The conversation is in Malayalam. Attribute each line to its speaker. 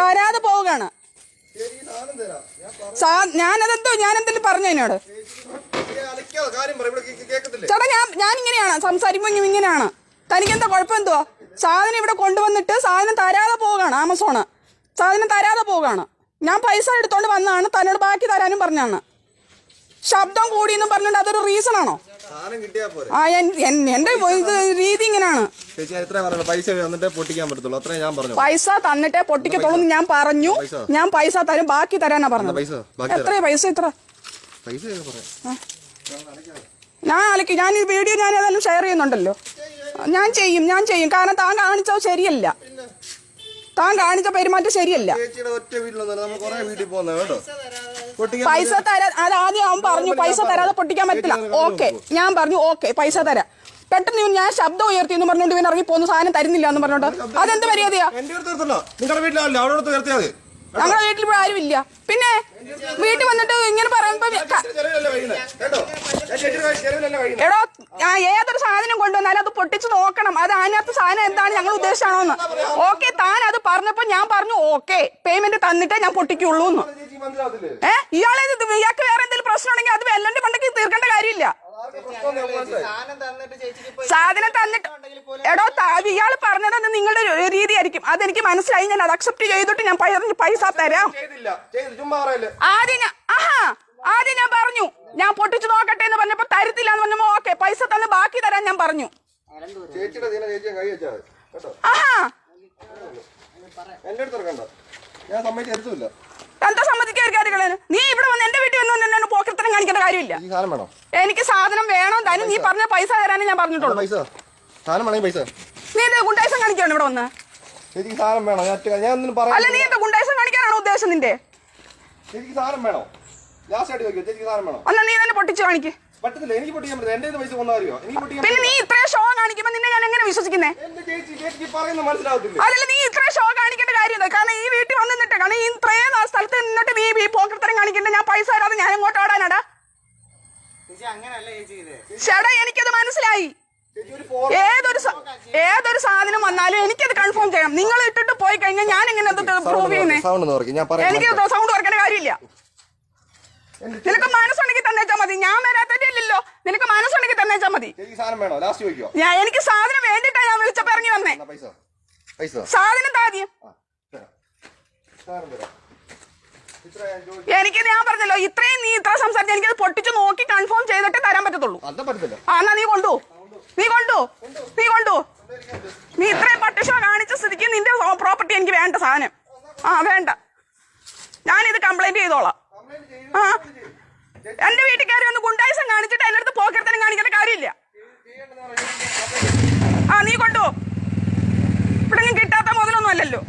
Speaker 1: തരാതെ പോവുകയാണ്. ഞാനതെന്തോ ഞാൻ എന്തെങ്കിലും പറഞ്ഞു എന്നോട്? ചേട്ടാ ഞാൻ ഞാൻ ഇങ്ങനെയാണ് സംസാരിക്കുമ്പോൾ ഇങ്ങനെയാണ്. തനിക്ക് എന്താ കുഴപ്പം എന്തുവാ സാധനം ഇവിടെ കൊണ്ടുവന്നിട്ട് സാധനം തരാതെ പോവുകയാണ് ആമസോണ്. സാധനം തരാതെ പോവുകയാണ്. ഞാൻ പൈസ എടുത്തോണ്ട് വന്നതാണ്. തന്നോട് ബാക്കി തരാനും പറഞ്ഞാണ്. ശബ്ദം കൂടിയെന്നും പറഞ്ഞിട്ട് അതൊരു റീസൺ ആണോ? ആ എന്റെ ഇത് രീതി ഇങ്ങനെയാണ്
Speaker 2: ചേച്ചി പറഞ്ഞു പൈസ തന്നിട്ടേ പൊട്ടിക്കാൻ പറ്റത്തുള്ളൂ. അത്രയും ഞാൻ പറഞ്ഞു
Speaker 1: പൈസ തന്നിട്ടേ പൊട്ടിക്കത്തുള്ളൂ ഞാൻ പറഞ്ഞു. ഞാൻ പൈസ തരും ബാക്കി തരാനാ പറഞ്ഞത്.
Speaker 2: പൈസ? ബാക്കി തരാം.
Speaker 1: എത്രയാ പൈസ ഇത്ര?
Speaker 2: പൈസ
Speaker 1: ഞാൻ അലക്കി ഞാൻ ഈ വീഡിയോ ഞാൻ ഏതായാലും ഷെയർ ചെയ്യുന്നുണ്ടല്ലോ. ഞാൻ ചെയ്യും ഞാൻ ചെയ്യും. കാരണം താൻ കാണിച്ചത് ശരിയല്ല. താൻ കാണിച്ച പെരുമാറ്റം ശരിയല്ല. പൈസ തരാ അത് ആദ്യം അവൻ പറഞ്ഞു പൈസ തരാതെ പൊട്ടിക്കാൻ പറ്റില്ല. ഓക്കെ. ഞാൻ പറഞ്ഞു ഓക്കെ പൈസ തരാം. പെട്ടെന്ന് ഇവൻ ഞാൻ ശബ്ദം ഉയർത്തി എന്ന് പറഞ്ഞോണ്ട് ഇവൻ ഇറങ്ങി പോകുന്ന സാധനം തരുന്നില്ല എന്ന് പറഞ്ഞോണ്ട് അതെന്ത് മര്യാദയാ?
Speaker 2: നിങ്ങളുടെ വീട്ടിലല്ല അവിടെ അടുത്ത് നിർത്തിയാൽ മതി.
Speaker 1: ഞങ്ങളുടെ വീട്ടിൽ ഇപ്പോൾ ആരുമില്ല പിന്നെ വീട്ടിൽ വന്നിട്ട് ഇങ്ങനെ പറയുമ്പോ എടോ ഏതൊരു സാധനം കൊണ്ടുവന്നാലും അത് പൊട്ടിച്ച് നോക്കണം. അത് അതിനകത്ത് സാധനം എന്താണ് ഞങ്ങൾ ഉദ്ദേശിച്ചാണോന്ന്. ഓക്കെ താൻ അത് പറഞ്ഞപ്പോ ഞാൻ പറഞ്ഞു ഓക്കെ പേയ്മെന്റ് തന്നിട്ടേ ഞാൻ പൊട്ടിക്കുള്ളൂ എന്ന്
Speaker 2: ചേച്ചി മനസ്സിലാവത്തില്ലേ
Speaker 1: ഏ? ഇയാളെ ഇയാൾക്ക് വേറെ എന്തെങ്കിലും പ്രശ്നം ഉണ്ടെങ്കിൽ അത് വെല്ലണ്ട് പണ്ടെങ്കിൽ തീർക്കേണ്ട കാര്യമില്ല.
Speaker 3: സാധനം തന്നിട്ട്
Speaker 1: എടോ ഇയാൾ പറഞ്ഞത് നിങ്ങളുടെ ഒരു രീതിയായിരിക്കും. അതെനിക്ക് മനസ്സിലായി. ഞാൻ അത് അക്സെപ്റ്റ് ചെയ്തിട്ട് ഞാൻ പൈസ തരാം. ആദ്യം ഞാൻ ആഹാ. ആദ്യം ഞാൻ പറഞ്ഞു. ഞാൻ പൊട്ടിച്ചു നോക്കട്ടെ എന്ന് പറഞ്ഞപ്പോ തരത്തില്ല എന്ന് പറഞ്ഞപ്പോ ഓക്കെ പൈസ തന്ന് ബാക്കി തരാൻ ഞാൻ പറഞ്ഞു. ആഹാ.
Speaker 2: എന്റെ അടുത്ത് ഞാൻ
Speaker 1: നീ ഇവിടെ വന്ന് എന്റെ വീട്ടിൽ വന്ന് എന്നോട് പോക്കത്തരം കാണിക്കേണ്ട കാര്യമില്ല.
Speaker 2: എനിക്ക് സാധനം വേണോ.
Speaker 1: എനിക്ക് തരും നീ പറഞ്ഞ പൈസ തരാനേ ഞാൻ പറഞ്ഞിട്ടുള്ളൂ. നീ ഇത് ഗുണ്ടായിസം കാണിക്കാണ് ഇവിടെ വന്ന്?
Speaker 2: ചേച്ചിക്ക് സാധനം വേണം? ഞാൻ ഞാൻ ഒന്നും പറയാം
Speaker 1: അല്ല നീ എന്താ ഗുണ്ടായിസം കാണിക്കാനാണോ ഉദ്ദേശം നിന്റെ?
Speaker 2: എനിക്ക് സാധനം വേണോ? ലാസ്റ്റ് ആയിട്ട് ചോദിക്കും ചേച്ചിക്ക് സാധനം വേണോ?
Speaker 1: അല്ല നീ തന്നെ പൊട്ടിച്ചു കാണിക്ക്.
Speaker 2: പറ്റത്തില്ല എനിക്ക് പൊട്ടിക്കാൻ പറ്റില്ല എന്റെ പൈസ എനിക്ക് പൊട്ടിക്കാൻ
Speaker 1: പിന്നെ നീ ഇത്രയും ഷോ കാണിക്കുമ്പോ നിന്നെ ഞാൻ എങ്ങനെ വിശ്വസിക്കുന്നേ?
Speaker 2: എന്റെ ചേച്ചി ചേച്ചിക്ക് പറയുന്നത് മനസ്സിലാവത്തില്ല?
Speaker 1: അതല്ല നീ ഇത്രേ ഷോ കാണിക്കേണ്ട കാര്യമില്ല. കാരണം ഈ വീട്ടിൽ വന്നിട്ട് കാരണം ഈ ഇത്രയും സ്ഥലത്ത് നിന്നിട്ട് നീ ഈ പോക്കർത്തരം കാണിക്കണ്ട ഞാൻ പൈസ തരാതെ ഞാൻ ഇങ്ങോട്ട് ഓടാനാടാ? ചേട്ടാ എനിക്കത് മനസ്സിലായി. ഏതൊരു ഏതൊരു സാധനം വന്നാലും എനിക്കത് കൺഫേം ചെയ്യണം നിങ്ങൾ ഇട്ടിട്ട് പോയി കഴിഞ്ഞാൽ ഞാൻ ഇങ്ങനെ പ്രൂവ് ചെയ്യുന്നേ? എനിക്ക് സൗണ്ട് കുറക്കേണ്ട കാര്യമില്ല. നിനക്ക് മനസ്സുണ്ടെങ്കിൽ തന്നേച്ചാ മതി. ഞാൻ വരാത്തല്ലോ നിനക്ക് മനസ്സുണ്ടെങ്കിൽ തന്നേച്ചാ മതി.
Speaker 2: ചേച്ചിക്ക് സാധനം വേണോ? ലാസ്റ്റ് ചോദിക്കോ
Speaker 1: ഞാൻ എനിക്ക് സാധനം വേണ്ടിട്ടാ ഞാൻ വിളിച്ചപ്പോ ഇറങ്ങി വന്നേ.
Speaker 2: പൈസ? പൈസ
Speaker 1: സാധനം താദ്യം എനിക്ക് ഞാൻ പറഞ്ഞല്ലോ ഇത്രയും നീ ഇത്ര സംസാരിച്ച എനിക്കത് പൊട്ടിച്ചു നോക്കി എന്നാ നീ കൊണ്ടു. നീ കൊണ്ടു. നീ കൊണ്ടു. നീ ഇത്രയും പട്ടിഷോ കാണിച്ച സ്ഥിതിക്ക് നിന്റെ പ്രോപ്പർട്ടി എനിക്ക് വേണ്ട സാധനം. ആ വേണ്ട. ഞാനിത് കംപ്ലൈന്റ് ചെയ്തോളാം. ആ എന്റെ വീട്ടിൽ കയറി ഒന്ന് ഗുണ്ടായസം കാണിച്ചിട്ട് എന്റെ അടുത്ത് പോക്കരത്തനം കാണിക്കേണ്ട കാര്യമില്ല. ആ നീ കൊണ്ടു. ഇവിടെ കിട്ടാത്ത മുതലൊന്നും അല്ലല്ലോ.